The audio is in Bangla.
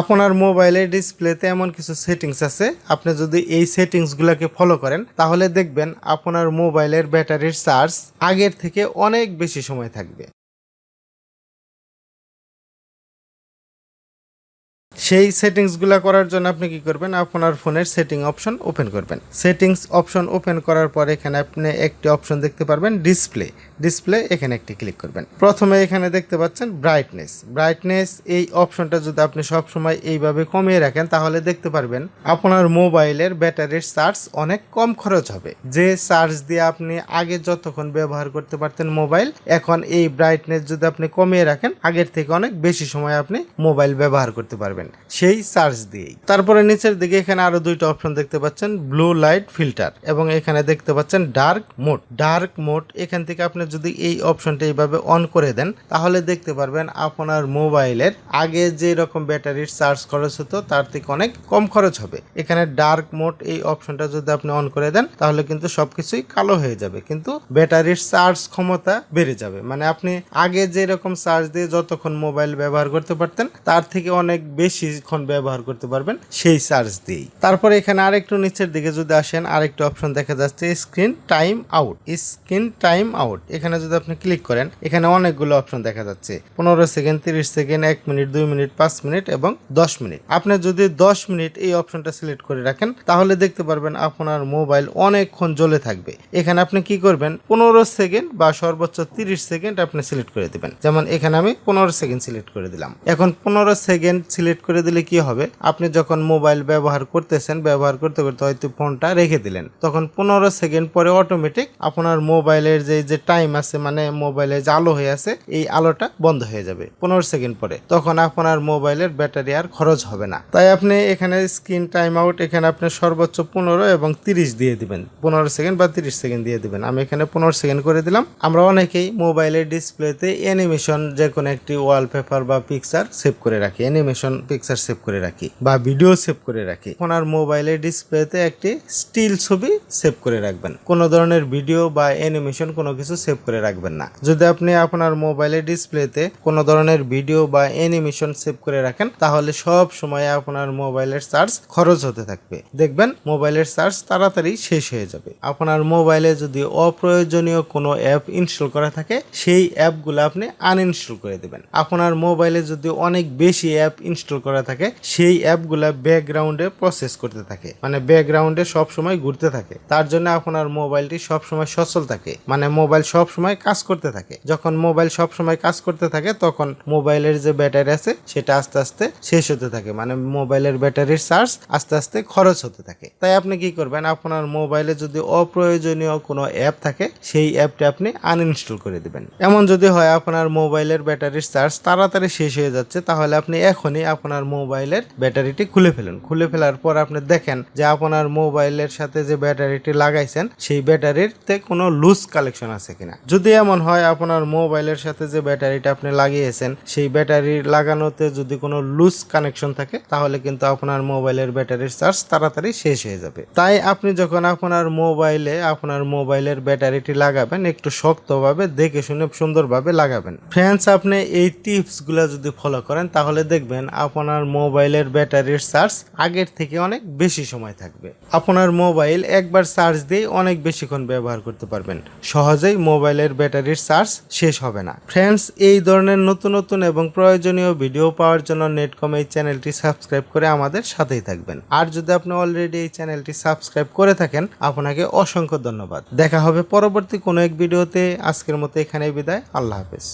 আপনার মোবাইলের ডিসপ্লেতে এমন কিছু সেটিংস আছে। আপনি যদি এই সেটিংসগুলোকে ফলো করেন, তাহলে দেখবেন আপনার মোবাইলের ব্যাটারির চার্জ আগের থেকে অনেক বেশি সময় থাকবে। সেই সেটিংসগুলো করার জন্য আপনি কি করবেন? আপনার ফোনের সেটিং অপশন ওপেন করবেন। সেটিংস অপশন ওপেন করার পর এখানে আপনি একটি অপশন দেখতে পারবেন, ডিসপ্লে। ডিসপ্লে এখানে একটি ক্লিক করবেন। প্রথমে এখানে দেখতে পাচ্ছেন ব্রাইটনেস। ব্রাইটনেস এই অপশনটা যদি আপনি সব সময় এইভাবে কমিয়ে রাখেন, তাহলে দেখতে পারবেন আপনার মোবাইলের ব্যাটারির চার্জ অনেক কম খরচ হবে। যে চার্জ দিয়ে আপনি আগে যতক্ষণ ব্যবহার করতে পারতেন মোবাইল, এখন এই ব্রাইটনেস যদি আপনি কমিয়ে রাখেন, আগের থেকে অনেক বেশি সময় আপনি মোবাইল ব্যবহার করতে পারবেন। সেই চার্জ দিয়েই। তারপরে নিচের দিকে এখানে আরও দুইটা অপশন দেখতে পাচ্ছেন ব্লু লাইট ফিল্টার এবং এখানে দেখতে পাচ্ছেন ডার্ক মোড ডার্ক মোড এখান থেকে আপনি যদি এই অপশনটা এইভাবে অন করে দেন, তাহলে দেখতে পারবেন আপনার মোবাইলের আগে যে রকম ব্যাটারির চার্জ খরচ হতো, তার থেকে অনেক কম খরচ হবে। এখানে ডার্ক মোড এই অপশনটা যদি আপনি অন করে দেন, তাহলে কিন্তু সবকিছুই কালো হয়ে যাবে, কিন্তু ব্যাটারির চার্জ ক্ষমতা বেড়ে যাবে। মানে আপনি আগে যে রকম চার্জ দিয়ে যতক্ষণ মোবাইল ব্যবহার করতে পারতেন, তার থেকে অনেক বেশিক্ষণ ব্যবহার করতে পারবেন, সেই চার্জ দিয়েই। তারপরে এখানে আরেকটু নিচের দিকে যদি আসেন, আরেকটি অপশন দেখা যাচ্ছে screen time out screen time out এখানে যদি আপনি ক্লিক করেন, এখানে অনেকগুলো অপশন দেখা যাচ্ছে। পনেরো সেকেন্ড তিরিশ সেকেন্ড এক মিনিট দুই মিনিট পাঁচ মিনিট এবং দশ মিনিট আপনি যদি দশ মিনিট এই অপশনটা সিলেক্ট করে রাখেন, তাহলে দেখতে পারবেন আপনার মোবাইল অনেকক্ষণ জ্বলে থাকবে। এখানে আপনি কি করবেন, পনেরো সেকেন্ড বা সর্বোচ্চ তিরিশ সেকেন্ড আপনি সিলেক্ট করে দিবেন। যেমন এখানে আমি পনেরো সেকেন্ড সিলেক্ট করে দিলাম। এখন পনেরো সেকেন্ড সিলেক্ট করে দিলে কি হবে? আপনি যখন মোবাইল ব্যবহার করতেছেন, ব্যবহার করতে করতে হয়তো ফোনটা রেখে দিলেন। তখন পনেরো সেকেন্ড পরে অটোমেটিক আপনার মোবাইলের যে যে টাইম আছে মানে মোবাইলে যে আলো হয়ে আছে, এই আলোটা বন্ধ হয়ে যাবে পনেরো সেকেন্ড পরে। তখন আপনার মোবাইলের ব্যাটারি আর খরচ হবে না। তাই আপনি এখানে স্ক্রিন টাইম আউট এখানে আপনি সর্বোচ্চ পনেরো এবং তিরিশ দিয়ে দিবেন। পনেরো সেকেন্ড বা তিরিশ সেকেন্ড দিয়ে দিবেন। আমি এখানে পনেরো সেকেন্ড করে দিলাম। আমরা অনেকেই মোবাইলের ডিসপ্লেতে অ্যানিমেশন যে কোনো একটি ওয়ালপেপার বা পিকচার সেভ করে রাখি। অ্যানিমেশন পিকচার সেভ করে রাখি বা ভিডিও সেভ করে রাখি। আপনার মোবাইলের ডিসপ্লেতে একটি স্টিল ছবি সেভ করে রাখবেন। কোনো ধরনের ভিডিও বা অ্যানিমেশন কোনো কিছু সেভ করে রাখবেন না। যদি আপনি আপনার মোবাইলের ডিসপ্লেতে কোনো ধরনের ভিডিও বা অ্যানিমেশন সেভ করে রাখেন, তাহলে সব সময় আপনার মোবাইলের চার্জ খরচ হতে থাকবে। দেখবেন মোবাইলের চার্জ তাড়াতাড়ি শেষ হয়ে যাবে। আপনার মোবাইলে যদি অপ্রয়োজনীয় কোনো অ্যাপ ইনস্টল করা থাকে, সেই অ্যাপগুলো আপনি আনইনস্টল করে দেবেন। আপনার মোবাইলে যদি অনেক বেশি অ্যাপ ইনস্টল করা থাকে, সেই অ্যাপগুলা ব্যাকগ্রাউন্ডে প্রসেস করতে থাকে। মানে ব্যাকগ্রাউন্ডে সব সময় ঘুরতে থাকে। তার জন্য আপনার মোবাইলটি সব সময় সচল থাকে। মানে মোবাইল সব সময় কাজ করতে থাকে। যখন মোবাইল সব সময় কাজ করতে থাকে, তখন মোবাইলের যে ব্যাটারি আছে, সেটা আস্তে আস্তে শেষ হতে থাকে। মানে মোবাইলের ব্যাটারির চার্জ আস্তে আস্তে খরচ হতে থাকে। তাই আপনি কি করবেন, আপনার মোবাইলে যদি অপ্রয়োজনীয় কোনো অ্যাপ থাকে, সেই অ্যাপটা আপনি আনইনস্টল করে দিবেন। এমন যদি হয়, আপনার মোবাইলের ব্যাটারির চার্জ তাড়াতাড়ি শেষ হয়ে যাচ্ছে, তাহলে আপনি এখনই আপনার মোবাইলের ব্যাটারিটি খুলে ফেলুন। খুলে ফেলার পর আপনি দেখেন যে আপনার মোবাইলের সাথে যে ব্যাটারিটি লাগাইছেন, সেই ব্যাটারিতে কোনো লুজ কালেকশন আছে কিনা। যদি এমন হয় আপনার মোবাইলের সাথে যে ব্যাটারিটা আপনি লাগিয়েছেন, সেই ব্যাটারি লাগানোতে যদি কোনো লুজ কানেকশন থাকে, তাহলে কিন্তু আপনার মোবাইলের ব্যাটারির চার্জ তাড়াতাড়ি শেষ হয়ে যাবে। তাই আপনি যখন আপনার মোবাইলে আপনার মোবাইলের ব্যাটারিটি লাগাবেন, একটু শক্তভাবে দেখে শুনে সুন্দরভাবে লাগাবেন। ফ্রেন্ডস, আপনি এই টিপসগুলো যদি ফলো করেন, তাহলে দেখবেন আপনার মোবাইলের ব্যাটারির চার্জ আগের থেকে অনেক বেশি সময় থাকবে। আপনার মোবাইল একবার চার্জ দিয়ে অনেক বেশিক্ষণ ব্যবহার করতে পারবেন। সহজেই মোবাইলের ব্যাটারির চার্জ শেষ হবে না। ফ্রেন্ডস, এই ধরনের নতুন নতুন এবং প্রয়োজনীয় ভিডিও পাওয়ার জন্য নেটকম এই চ্যানেলটি সাবস্ক্রাইব করে আমাদের সাথেই থাকবেন। আর যদি আপনি অলরেডি এই চ্যানেলটি সাবস্ক্রাইব করে থাকেন, আপনাকে অসংখ্য ধন্যবাদ। দেখা হবে পরবর্তী কোনো এক ভিডিওতে। আজকের মতো এখানেই বিদায়। আল্লাহ হাফেজ।